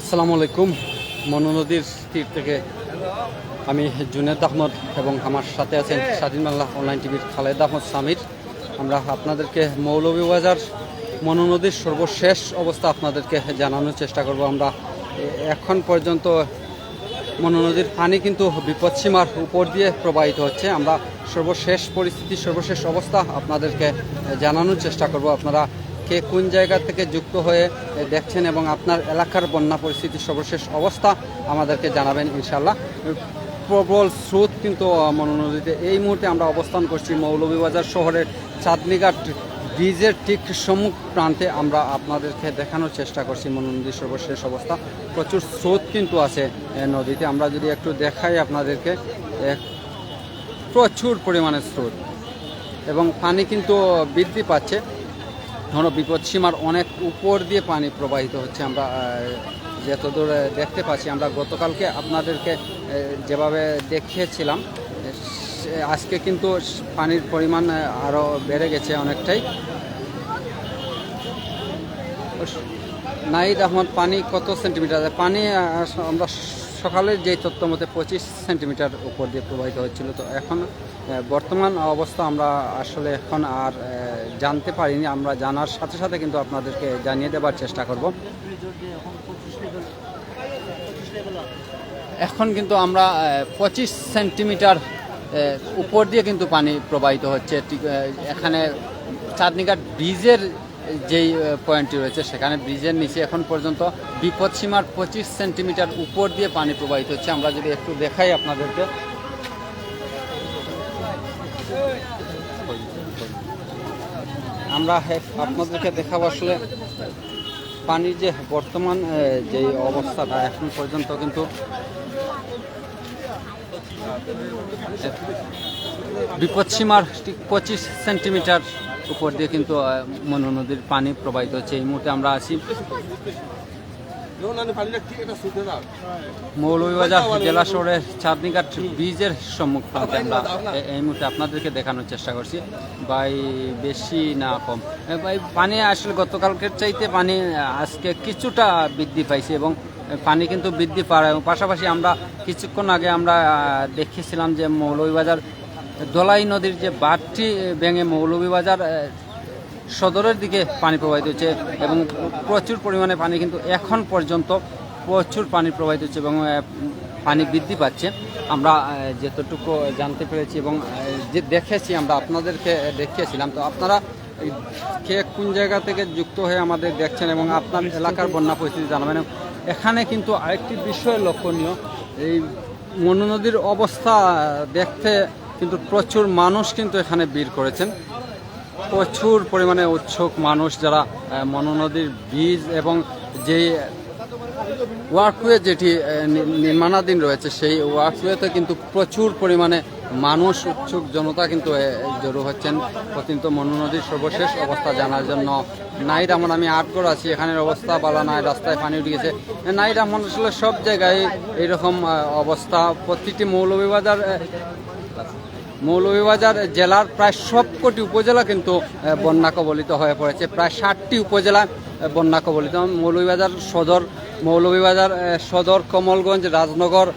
আসসালামু আলাইকুম। মনোনদীর তীর থেকে আমি জুনেদ আহমদ এবং আমার সাথে আছেন স্বাধীন বাংলা অনলাইন টিভির খালেদ আহমদ সামির। আমরা আপনাদেরকে মৌলভীবাজার মনু নদীর সর্বশেষ অবস্থা আপনাদেরকে জানানোর চেষ্টা করব। আমরা এখন পর্যন্ত মনু নদীর পানি কিন্তু বিপদসীমার উপর দিয়ে প্রবাহিত হচ্ছে। আমরা সর্বশেষ পরিস্থিতি, সর্বশেষ অবস্থা আপনাদেরকে জানানোর চেষ্টা করব। আপনারা কে কোন জায়গা থেকে যুক্ত হয়ে দেখছেন এবং আপনার এলাকার বন্যা পরিস্থিতির সর্বশেষ অবস্থা আমাদেরকে জানাবেন ইনশাল্লাহ প্রবল স্রোত কিন্তু আহ, মনু নদীতে। এই মুহূর্তে আমরা অবস্থান করছি মৌলভীবাজার শহরের চাঁদনিঘাট ব্রিজের ঠিক সম্মুখ প্রান্তে। আমরা আপনাদেরকে দেখানোর চেষ্টা করছি মনু নদীর সর্বশেষ অবস্থা। প্রচুর স্রোত কিন্তু আছে নদীতে। আমরা যদি একটু দেখাই আপনাদেরকে প্রচুর পরিমাণে স্রোত। এবং পানি কিন্তু বৃদ্ধি পাচ্ছে। ধরো বিপদসীমার অনেক উপর দিয়ে পানি প্রবাহিত হচ্ছে। আমরা যতদূর দেখতে পাচ্ছি, আমরা গতকালকে আপনাদেরকে যেভাবে দেখিয়েছিলাম আজকে কিন্তু পানির পরিমাণ আরও বেড়ে গেছে অনেকটাই। নাইদ আহমদ, পানি কত সেন্টিমিটার? পানি আমরা সকালের যে তথ্য মতে পঁচিশ সেন্টিমিটার উপর দিয়ে প্রবাহিত হচ্ছিল তো এখন বর্তমান অবস্থা আমরা আসলে এখন আর জানতে পারিনি। আমরা জানার সাথে সাথে কিন্তু আপনাদেরকে জানিয়ে দেবার চেষ্টা করব। এখন কিন্তু আমরা পঁচিশ সেন্টিমিটার উপর দিয়ে কিন্তু পানি প্রবাহিত হচ্ছে। এখানে চাঁদনিঘাট ব্রিজের যেই পয়েন্টটি রয়েছে, সেখানে ব্রিজের নিচে এখন পর্যন্ত বিপদসীমার পঁচিশ সেন্টিমিটার উপর দিয়ে পানি প্রবাহিত হচ্ছে। আমরা যদি একটু দেখাই আপনাদেরকে। আমরা আপনাদেরকে দেখাবো আসলে পানির যে বর্তমান যে অবস্থাটা এখন পর্যন্ত কিন্তু বিপদসীমার ঠিক পঁচিশ সেন্টিমিটার উপর দিয়ে কিন্তু মনু নদীর পানি প্রবাহিত হচ্ছে। এই মুহূর্তে আমরা আছি মৌলভীবাজার জেলা শহরের চাঁদনিঘাট ব্রিজের সম্মুখ প্রান্তে আমরা এই মুহূর্তে আপনাদেরকে দেখানোর চেষ্টা করছি। ভাই বেশি না কম। ভাই পানি আসলে গতকালকের চাইতে পানি আজকে কিছুটা বৃদ্ধি পাইছে এবং পানি কিন্তু বৃদ্ধি পায় এবং পাশাপাশি আমরা কিছুক্ষণ আগে আমরা দেখেছিলাম যে মৌলভীবাজার দলাই নদীর যে বাঁধটি ভেঙে মৌলভীবাজার সদরের দিকে পানি প্রবাহিত হচ্ছে এবং প্রচুর পরিমাণে পানি কিন্তু এখন পর্যন্ত প্রচুর পানি প্রবাহিত হচ্ছে এবং পানি বৃদ্ধি পাচ্ছে। আমরা যতটুকু জানতে পেরেছি এবং যে দেখেছি, আমরা আপনাদেরকে দেখিয়েছিলাম। তো আপনারা কে কোন জায়গা থেকে যুক্ত হয়ে আমাদের দেখছেন এবং আপনার এলাকার বন্যা পরিস্থিতি জানাবেন। এখানে কিন্তু আরেকটি বিষয় লক্ষণীয়, এই মনু নদীর অবস্থা দেখতে কিন্তু প্রচুর মানুষ কিন্তু এখানে ভিড় করেছেন। প্রচুর পরিমাণে উৎসুক মানুষ যারা আহ, মনু নদীর বীজ এবং যেই ওয়ার্কওয়ে যেটি নির্মাণাধীন রয়েছে সেই ওয়ার্কওয়েতে কিন্তু প্রচুর পরিমাণে মানুষ উৎসুক জনতা কিন্তু জড়ো হচ্ছেন। প্রতিনিয়ত মনু নদীর সর্বশেষ অবস্থা জানার জন্য নাই রামন আমি আটগড় আছি এখানের অবস্থা বালা নাই রাস্তায় পানি উঠে গেছে। নাই রামন আসলে সব জায়গায় এইরকম অবস্থা। প্রতিটি মৌলভীবাজার মৌলভীবাজার জেলার প্রায় সবকটি উপজেলা কিন্তু বন্যা কবলিত হয়ে পড়েছে। প্রায় ষাটটি উপজেলা বন্যা কবলিত। মৌলভীবাজার সদর মৌলভীবাজার সদর, কমলগঞ্জ, রাজনগর,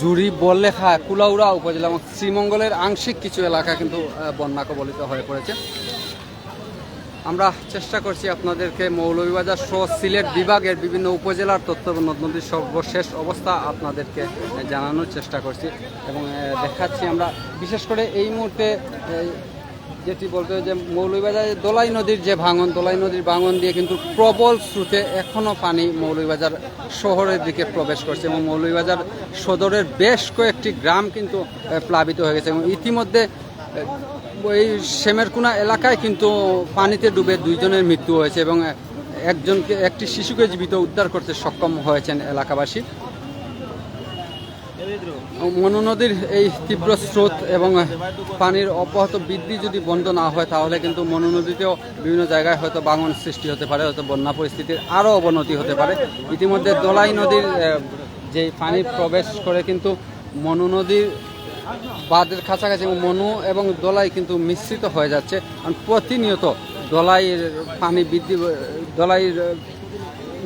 জুড়ি, বল্লেখা, কুলাউড়া উপজেলা এবং শ্রীমঙ্গলের আংশিক কিছু এলাকা কিন্তু বন্যা কবলিত হয়ে পড়েছে। আমরা চেষ্টা করছি আপনাদেরকে মৌলভীবাজার সহ সিলেট বিভাগের বিভিন্ন উপজেলার তথ্য এবং নদ নদীর সর্বশেষ অবস্থা আপনাদেরকে জানানোর চেষ্টা করছি এবং দেখাচ্ছি আমরা। বিশেষ করে এই মুহূর্তে যেটি বলতে যে মৌলভীবাজার দোলাই নদীর যে ভাঙন, দোলাই নদীর ভাঙন দিয়ে কিন্তু প্রবল স্রোতে এখনও পানি মৌলভীবাজার শহরের দিকে প্রবেশ করছে এবং মৌলভীবাজার সদরের বেশ কয়েকটি গ্রাম কিন্তু প্লাবিত হয়ে গেছে এবং ইতিমধ্যে ওই সেমেরকুনা এলাকায়, কিন্তু পানিতে ডুবে দুইজনের মৃত্যু হয়েছে এবং একজনকে, একটি শিশুকে জীবিত উদ্ধার করতে সক্ষম হয়েছেন এলাকাবাসী। মনু নদীর এই তীব্র স্রোত এবং পানির অব্যাহত বৃদ্ধি যদি বন্ধ না হয়, তাহলে কিন্তু মনু নদীতেও বিভিন্ন জায়গায় হয়তো বাঙন সৃষ্টি হতে পারে, হয়তো বন্যা পরিস্থিতির আরও অবনতি হতে পারে। ইতিমধ্যে দোলাই নদীর যে পানি প্রবেশ করে কিন্তু মনু নদীর বাঁধের কাছাকাছি মনু এবং দোলাই কিন্তু মিশ্রিত হয়ে যাচ্ছে। কারণ প্রতিনিয়ত দোলাইয়ের পানি বৃদ্ধি, দোলাইয়ের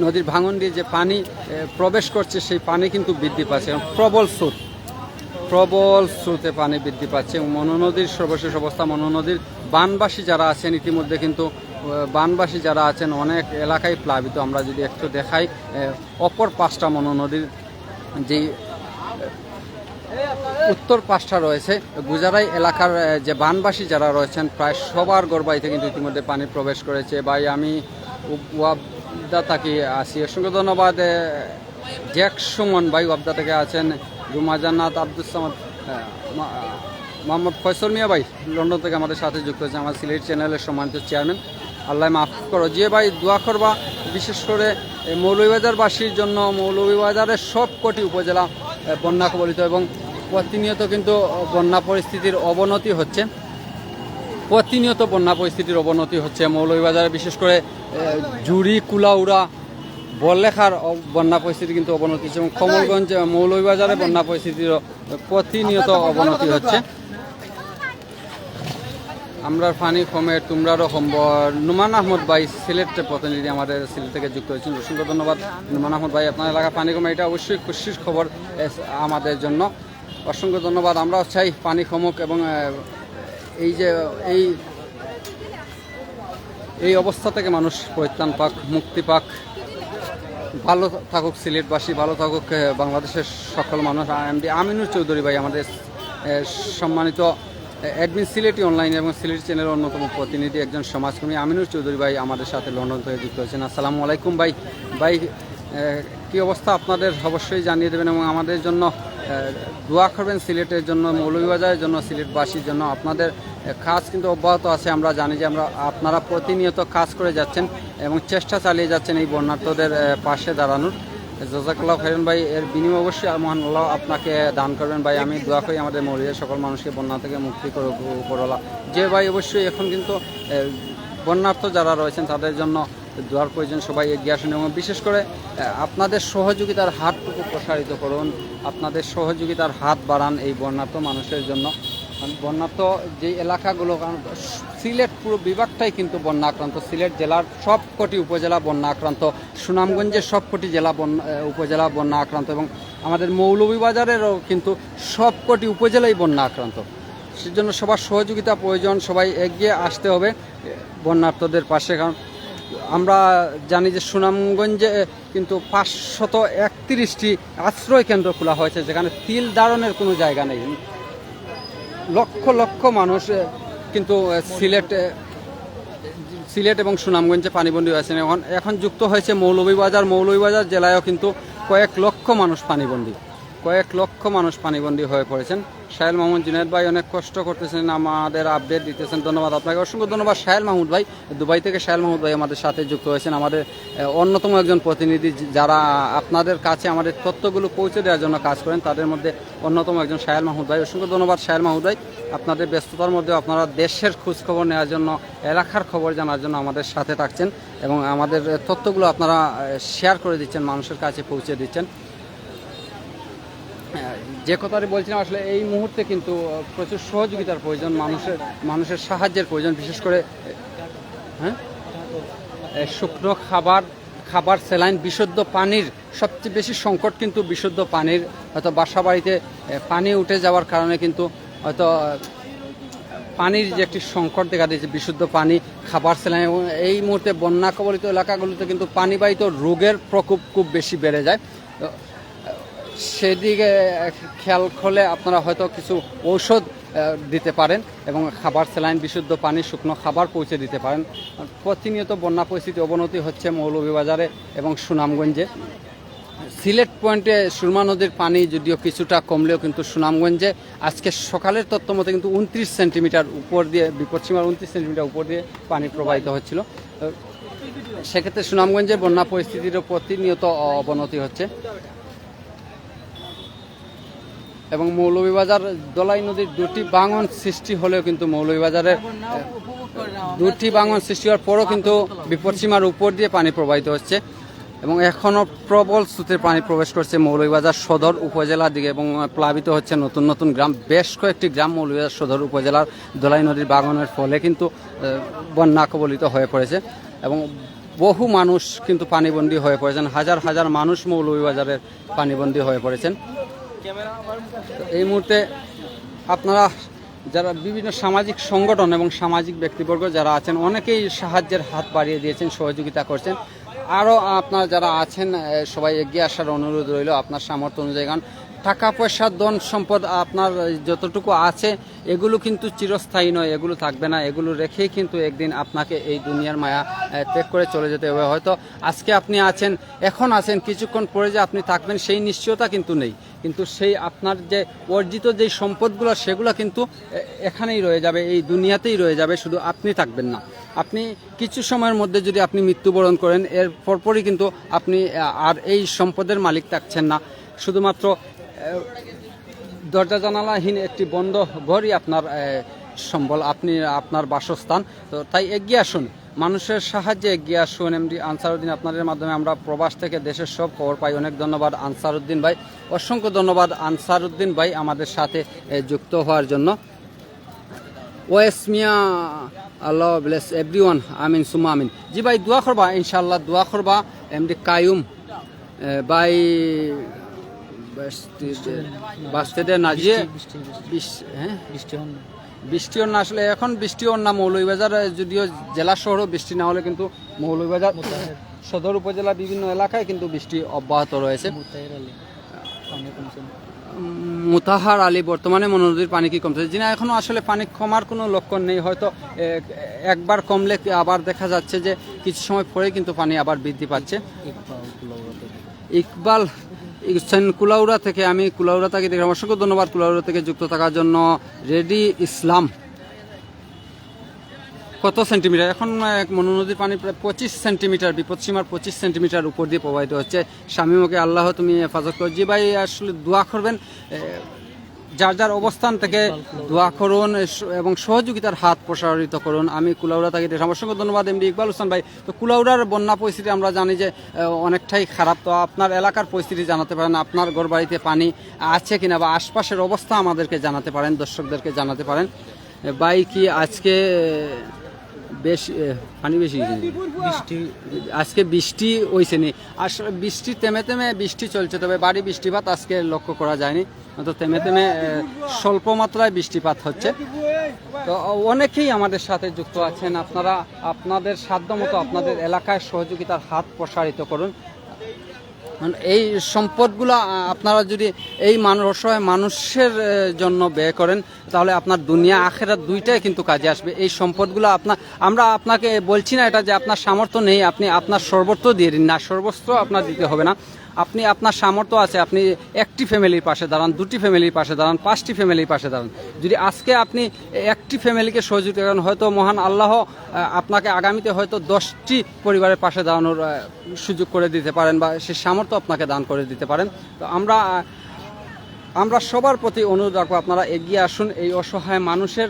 নদীর ভাঙন দিয়ে যে পানি প্রবেশ করছে, সেই পানি কিন্তু বৃদ্ধি পাচ্ছে। এবং প্রবল স্রোত, প্রবল স্রোতে পানি বৃদ্ধি পাচ্ছে। এবং মনোনদীর সর্বশেষ অবস্থা মনোনদীর বানবাসী যারা আছেন, ইতিমধ্যে কিন্তু বানবাসী যারা আছেন, অনেক এলাকায় প্লাবিত। আমরা যদি একটু দেখাই অপর পাঁচটা মনোনদীর যে উত্তর পাশটা রয়েছে। গুজারাই এলাকার যে বানবাসী যারা রয়েছেন, প্রায় সবার গড়বাইতে কিন্তু ইতিমধ্যে পানি প্রবেশ করেছে। ভাই, আমি ওয়াবদা থাকি আসি অসংখ্য ধন্যবাদ জ্যাক সুমন ভাই ওয়াবদা থেকে আছেন। রুমা জান্নাত আব্দুল সামাদ মোহাম্মদ ফয়সল মিয়া ভাই লন্ডন থেকে আমাদের সাথে যুক্ত হয়েছে আমার সিলেট চ্যানেলের সম্মানিত চেয়ারম্যান। আল্লাহ মাফ করো। যে ভাই দোয়া করবা, বিশেষ করে মৌলভীবাজারবাসীর জন্য, মৌলভীবাজারের সব কটি উপজেলা বন্যা কবলিত এবং প্রতিনিয়ত কিন্তু বন্যা পরিস্থিতির অবনতি হচ্ছে। প্রতিনিয়ত বন্যা পরিস্থিতির অবনতি হচ্ছে মৌলভীবাজারে বিশেষ করে জুড়ি কুলাউড়া বললেখার বন্যা পরিস্থিতি কিন্তু অবনতি হচ্ছে এবং কমলগঞ্জ মৌলভীবাজারে বন্যা পরিস্থিতির প্রতিনিয়ত অবনতি হচ্ছে। আমরা ফানি কমে তোমরারও সম্ভব নুমান আহমদ ভাই সিলেট প্রতিনিধি আমাদের সিলেট থেকে যুক্ত হয়েছেন। অসংখ্য ধন্যবাদ। নুমান আহমদ ভাই আপনার এলাকা পানি কমে এটা অবশ্যই খুশির খবর আমাদের জন্য। অসংখ্য ধন্যবাদ। আমরাও চাই পানি কমুক এবং এই যে, এই এই অবস্থা থেকে মানুষ পরিত্রাণ পাক, মুক্তি পাক। ভালো থাকুক সিলেটবাসী, ভালো থাকুক বাংলাদেশের সকল মানুষ। এমডি আমিনুর চৌধুরী ভাই আমাদের সম্মানিত অ্যাডমিন সিলেটি অনলাইন এবং সিলেট চ্যানেলের অন্যতম প্রতিনিধি একজন সমাজকর্মী আমিনুর চৌধুরী ভাই আমাদের সাথে লন্ডন থেকে যুক্ত হয়েছেন। আসসালামু আলাইকুম ভাই। ভাই কি অবস্থা আপনাদের? অবশ্যই জানিয়ে দেবেন এবং আমাদের জন্য দোয়া করবেন সিলেটের জন্য, মৌলভীবাজারের জন্য, সিলেটবাসীর জন্য। আপনাদের কাজ কিন্তু অব্যাহত আছে। আমরা জানি যে আমরা, আপনারা প্রতিনিয়ত কাজ করে যাচ্ছেন এবং চেষ্টা চালিয়ে যাচ্ছেন এই বন্যার্থদের পাশে দাঁড়ানোর। জাজাকাল্লাহ খাইরুন ভাই, এর বিনিময়ে অবশ্যই মহান আল্লাহ আপনাকে দান করবেন। ভাই, আমি দোয়া করি আমাদের মরিয়া সকল মানুষকে বন্যা থেকে মুক্তি উপরওয়ালা। যে ভাই, অবশ্যই এখন কিন্তু বন্যার্থ যারা রয়েছেন, তাদের জন্য দোয়ার প্রয়োজন, সবাই এগিয়ে আসুন এবং বিশেষ করে আপনাদের সহযোগিতার হাতটুকু প্রসারিত করুন, আপনাদের সহযোগিতার হাত বাড়ান এই বন্যার্থ মানুষের জন্য। বন্যার্থ যে এলাকাগুলো, কারণ সিলেট পুরো বিভাগটাই কিন্তু বন্যা আক্রান্ত সিলেট জেলার সবকটি উপজেলা বন্যা আক্রান্ত সুনামগঞ্জের সবকটি জেলা বন্যা উপজেলা বন্যা আক্রান্ত এবং আমাদের মৌলভীবাজারেরও কিন্তু সবকটি উপজেলাই বন্যা আক্রান্ত সেজন্য সবার সহযোগিতা প্রয়োজন, সবাই এগিয়ে আসতে হবে বন্যার্থদের পাশে, কারণ আমরা জানি যে সুনামগঞ্জে কিন্তু পাঁচশত একত্রিশটি আশ্রয় কেন্দ্র খোলা হয়েছে, যেখানে তিল দারণের কোনো জায়গা নেই। লক্ষ লক্ষ মানুষ কিন্তু সিলেট সিলেট এবং সুনামগঞ্জে পানিবন্দী হয়েছেন এখন এখন যুক্ত হয়েছে মৌলভীবাজার। মৌলভীবাজার জেলায়ও কিন্তু কয়েক লক্ষ মানুষ পানিবন্দী, কয়েক লক্ষ মানুষ পানিবন্দী হয়ে পড়েছেন। সাহেল মাহমুদ, জুনেদ ভাই অনেক কষ্ট করতেছেন, আমাদের আপডেট দিতেছেন, ধন্যবাদ আপনাকে। অসংখ্য ধন্যবাদ সাহেল মাহমুদ ভাই। দুবাই থেকে সাহেল মাহমুদ ভাই আমাদের সাথে যুক্ত হয়েছেন, আমাদের অন্যতম একজন প্রতিনিধি যারা আপনাদের কাছে আমাদের তথ্যগুলো পৌঁছে দেওয়ার জন্য কাজ করেন, তাদের মধ্যে অন্যতম একজন সাহেল মাহমুদ ভাই। অসংখ্য ধন্যবাদ সাহেল মাহমুদ ভাই। আপনাদের ব্যস্ততার মধ্যে আপনারা দেশের খোঁজখবর নেওয়ার জন্য, এলাকার খবর জানার জন্য আমাদের সাথে থাকছেন এবং আমাদের তথ্যগুলো আপনারা শেয়ার করে দিচ্ছেন, মানুষের কাছে পৌঁছে দিচ্ছেন। যে কথাটি বলছিলাম, আসলে এই মুহূর্তে কিন্তু প্রচুর সহযোগিতার প্রয়োজন, মানুষের মানুষের সাহায্যের প্রয়োজন, বিশেষ করে হ্যাঁ? শুকনো খাবার খাবার, স্যালাইন, বিশুদ্ধ পানির সবচেয়ে বেশি সংকট কিন্তু বিশুদ্ধ পানির, হয়তো বাসা বাড়িতে পানি উঠে যাওয়ার কারণে কিন্তু, হয়তো পানির যে একটি সংকট দেখা দিয়েছে, বিশুদ্ধ পানি, খাবার, স্যালাইন, এবং এই মুহূর্তে বন্যা কবলিত এলাকাগুলোতে কিন্তু পানিবাহিত রোগের প্রকোপ খুব বেশি বেড়ে যায়। সেদিকে খেয়াল করলে আপনারা হয়তো কিছু ঔষধ দিতে পারেন এবং খাবার স্যালাইন, বিশুদ্ধ পানি, শুকনো খাবার পৌঁছে দিতে পারেন। প্রতিনিয়ত বন্যা পরিস্থিতি অবনতি হচ্ছে মৌলভীবাজারে এবং সুনামগঞ্জে। সিলেট পয়েন্টে সুরমা নদীর পানি যদিও কিছুটা কমলেও কিন্তু সুনামগঞ্জে আজকে সকালের তথ্য মতে কিন্তু উনত্রিশ সেন্টিমিটার উপর দিয়ে বিপদসীমার উনত্রিশ সেন্টিমিটার উপর দিয়ে পানি প্রবাহিত হচ্ছিল। সেক্ষেত্রে সুনামগঞ্জের বন্যা পরিস্থিতিরও প্রতিনিয়ত অবনতি হচ্ছে। এবং মৌলভীবাজার দলাই নদীর দুটি বাঙন সৃষ্টি হলেও কিন্তু মৌলভীবাজারের দুটি বাঙন সৃষ্টি হওয়ার পরও কিন্তু বিপদসীমার উপর দিয়ে পানি প্রবাহিত হচ্ছে এবং এখনও প্রবল স্রোতের পানি প্রবেশ করছে মৌলভীবাজার সদর উপজেলার দিকে এবং প্লাবিত হচ্ছে নতুন নতুন গ্রাম। বেশ কয়েকটি গ্রাম মৌলভীবাজার সদর উপজেলার দোলাই নদীর বাগানের ফলে কিন্তু বন্যা কবলিত হয়ে পড়েছে এবং বহু মানুষ কিন্তু পানিবন্দী হয়ে পড়েছেন। হাজার হাজার মানুষ মৌলভীবাজারের পানিবন্দী হয়ে পড়েছেন। এই মুহূর্তে আপনারা যারা বিভিন্ন সামাজিক সংগঠন এবং সামাজিক ব্যক্তিবর্গ যারা আছেন, অনেকেই সাহায্যের হাত বাড়িয়ে দিয়েছেন, সহযোগিতা করছেন। আরও আপনারা যারা আছেন সবাই এগিয়ে আসার অনুরোধ রইল আপনার সামর্থ্য অনুযায়ী। কারণ টাকা পয়সা, ধন সম্পদ আপনার যতটুকু আছে, এগুলো কিন্তু চিরস্থায়ী নয়, এগুলো থাকবে না। এগুলো রেখেই কিন্তু একদিন আপনাকে এই দুনিয়ার মায়া ত্যাগ করে চলে যেতে হবে। হয়তো আজকে আপনি আছেন, এখন আছেন, কিছুক্ষণ পরে যে আপনি থাকবেন, সেই নিশ্চয়তা কিন্তু নেই। কিন্তু সেই আপনার যে অর্জিত যে সম্পদগুলো, সেগুলো কিন্তু এখানেই রয়ে যাবে, এই দুনিয়াতেই রয়ে যাবে, শুধু আপনি থাকবেন না। আপনি কিছু সময়ের মধ্যে যদি আপনি মৃত্যুবরণ করেন, এর পরপরই কিন্তু আপনি আর এই সম্পদের মালিক থাকছেন না। শুধুমাত্র দরজা জানালাহীন একটি বন্ধ ঘরই আপনার সম্বল, আপনি, আপনার বাসস্থান। তো তাই এগিয়ে আসুন। মানুষের সাহায্যে এগিয়ে আসুন এমডি আনসারুদ্দিন আপনাদের মাধ্যমে আমরা প্রবাস থেকে দেশের সব খবর পাই। অনেক ধন্যবাদ আনসারুদ্দিন ভাই। অসংখ্য ধন্যবাদ আনসারুদ্দিন ভাই আমাদের সাথে যুক্ত হওয়ার জন্য। ওয়েস মিয়া আল্লাহ ব্লেস এভরি ওয়ান আমিন সুমা আমিন। জি ভাই দোয়া করবা ইনশাল্লাহ দোয়া করবা এমডি কায়ুম বাই বাস্তেদের নাজিয়ে হ্যাঁ? বৃষ্টি হন বৃষ্টিও না আসলে এখন বৃষ্টিও না মৌলভীবাজার যদিও জেলা শহরও বৃষ্টি না হলে কিন্তু মৌলভীবাজার সদর উপজেলা বিভিন্ন এলাকায় কিন্তু বৃষ্টি অব্যাহত রয়েছে। মুতাহির আলী। বর্তমানে মনোনদীর পানি কি কমছে? যিনি এখনও আসলে পানি কমার কোনো লক্ষণ নেই হয়তো এক- একবার কমলে আবার দেখা যাচ্ছে যে কিছু সময় পরে কিন্তু পানি আবার বৃদ্ধি পাচ্ছে। ইকবাল ইসেন কুলাউড়া থেকে আমি কুলাউড়া থেকে দেখলাম। অসংখ্য ধন্যবাদ কুলাউড়া থেকে যুক্ত থাকার জন্য। রেডি ইসলাম। কত সেন্টিমিটার? এখন এক মনোনদীর পানি প্রায় পঁচিশ সেন্টিমিটার বিপদসীমার পঁচিশ সেন্টিমিটার উপর দিয়ে প্রবাহিত হচ্ছে। স্বামীমকে আল্লাহ তুমি হেফাজত করো। জি ভাই, আসলে দোয়া করবেন। যার যার অবস্থান থেকে দোয়া করুন এবং সহযোগিতার হাত প্রসারিত করুন। আমি কুলাউড়া থেকে অসংখ্য ধন্যবাদ এমডি ইকবাল হোসেন ভাই। তো কুলাউড়ার বন্যা পরিস্থিতি আমরা জানি যে অনেকটাই খারাপ। তো আপনার এলাকার পরিস্থিতি জানাতে পারেন আপনার ঘর বাড়িতে পানি আছে কিনা বা আশপাশের অবস্থা আমাদেরকে জানাতে পারেন দর্শকদেরকে জানাতে পারেন। ভাই কি আজকে বেশ পানি বেশি বৃষ্টি। আজকে বৃষ্টি হয়েছে নি। আসলে বৃষ্টি তেমে তেমে বৃষ্টি চলছে তবে বাড়ি বৃষ্টিপাত আজকে লক্ষ্য করা যায়নি। তো তেমে তেমে স্বল্প মাত্রায় বৃষ্টিপাত হচ্ছে। তো অনেকেই আমাদের সাথে যুক্ত আছেন। আপনারা, আপনাদের সাধ্য মতো আপনাদের এলাকায় সহযোগিতার হাত প্রসারিত করুন। এই সম্পদগুলো আপনারা যদি এই মানুষ মানুষের জন্য ব্যয় করেন, তাহলে আপনার দুনিয়া আখেরা দুইটাই কিন্তু কাজে আসবে। এই সম্পদগুলো আপনার আমরা আপনাকে বলছি না এটা যে আপনার সামর্থ্য নেই, আপনি আপনার সর্বত্র দিয়ে দিন। না, সর্বস্ব আপনার দিতে হবে না। আপনি আপনার সামর্থ্য আছে, আপনি একটি ফ্যামিলির পাশে দাঁড়ান, দুটি ফ্যামিলির পাশে দাঁড়ান, পাঁচটি ফ্যামিলির পাশে দাঁড়ান। যদি আজকে আপনি একটি ফ্যামিলিকে সহযোগিতা করেন, হয়তো মহান আল্লাহ আপনাকে আগামীতে হয়তো দশটি পরিবারের পাশে দাঁড়ানোর সুযোগ করে দিতে পারেন বা সে সামর্থ্য আপনাকে দান করে দিতে পারেন। তো আমরা আমরা সবার প্রতি অনুরোধ রাখব আপনারা এগিয়ে আসুন, এই অসহায় মানুষের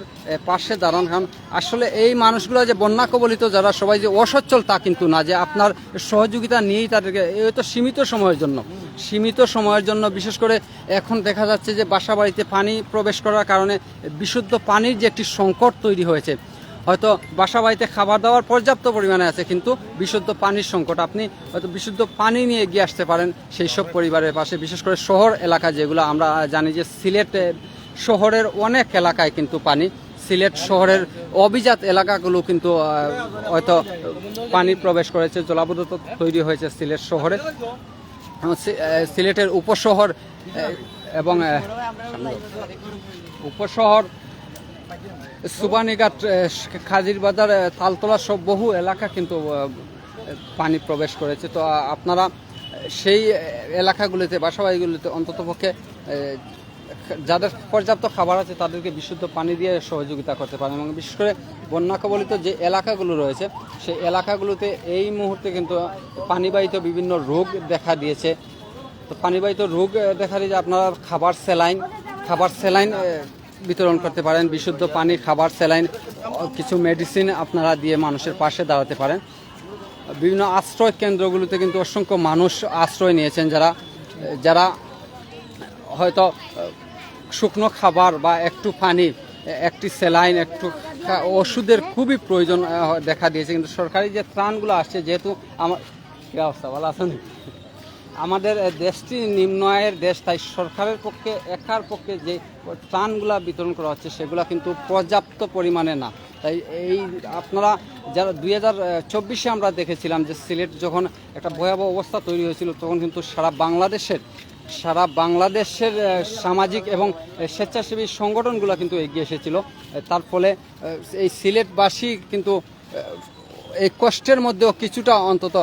পাশে দাঁড়ান। কারণ আসলে এই মানুষগুলো যে বন্যা কবলিত, যারা সবাই যে অসচ্ছল, তা কিন্তু না। যে আপনার সহযোগিতা নিয়েই তাদেরকে এই তো সীমিত সময়ের জন্য। সীমিত সময়ের জন্য, বিশেষ করে এখন দেখা যাচ্ছে যে বাসা বাড়িতে পানি প্রবেশ করার কারণে বিশুদ্ধ পানির যে একটি সংকট তৈরি হয়েছে হয়তো বাসা বাড়িতে খাবার দাবার পর্যাপ্ত পরিমাণে আছে, কিন্তু বিশুদ্ধ পানির সংকট, আপনি হয়তো বিশুদ্ধ পানি নিয়ে এগিয়ে আসতে পারেন সেই সব পরিবারের পাশে, বিশেষ করে শহর এলাকা যেগুলো, আমরা জানি যে সিলেটে শহরের অনেক এলাকায় কিন্তু পানি, সিলেট শহরের অভিজাত এলাকাগুলো কিন্তু হয়তো পানি প্রবেশ করেছে, জলাবদ্ধতা তৈরি হয়েছে সিলেট শহরে। সিলেটের উপশহর এবং উপশহর সুবানীঘাট খাজির বাজার তালতলা সব বহু এলাকা কিন্তু পানি প্রবেশ করেছে। তো আপনারা সেই এলাকাগুলিতে বাসাবাড়িগুলিতে অন্ততপক্ষে আহ, যাদের পর্যাপ্ত খাবার আছে তাদেরকে বিশুদ্ধ পানি দিয়ে সহযোগিতা করতে পারেন এবং বিশেষ করে বন্যা কবলিত যে এলাকাগুলো রয়েছে সেই এলাকাগুলোতে এই মুহূর্তে কিন্তু পানিবাহিত বিভিন্ন রোগ দেখা দিয়েছে। তো পানিবাহিত রোগ দেখা দিয়েছে আপনারা খাবার স্যালাইন খাবার স্যালাইন বিতরণ করতে পারেন, বিশুদ্ধ পানি খাবার, স্যালাইন, কিছু মেডিসিন আপনারা দিয়ে মানুষের পাশে দাঁড়াতে পারেন। বিভিন্ন আশ্রয় কেন্দ্রগুলোতে কিন্তু অসংখ্য মানুষ আশ্রয় নিয়েছেন যারা যারা হয়তো শুকনো খাবার বা একটু পানি, একটি স্যালাইন, একটু ওষুধের খুবই প্রয়োজন দেখা দিয়েছে। কিন্তু সরকারি যে ত্রাণগুলো আসছে, যেহেতু আমার কি অবস্থা? ভালো আছেন? আমাদের দেশটি নিম্ন আয়ের দেশ, তাই সরকারের পক্ষে, একার পক্ষে যে ত্রাণগুলা বিতরণ করা হচ্ছে, সেগুলো কিন্তু পর্যাপ্ত পরিমাণে না। তাই এই আপনারা যারা দুই হাজার চব্বিশে আমরা দেখেছিলাম যে সিলেট যখন একটা ভয়াবহ অবস্থা তৈরি হয়েছিল, তখন কিন্তু সারা বাংলাদেশের সারা বাংলাদেশের সামাজিক এবং স্বেচ্ছাসেবী সংগঠনগুলো কিন্তু এগিয়ে এসেছিল। তার ফলে এই সিলেটবাসী কিন্তু এই কষ্টের মধ্যেও কিছুটা অন্তত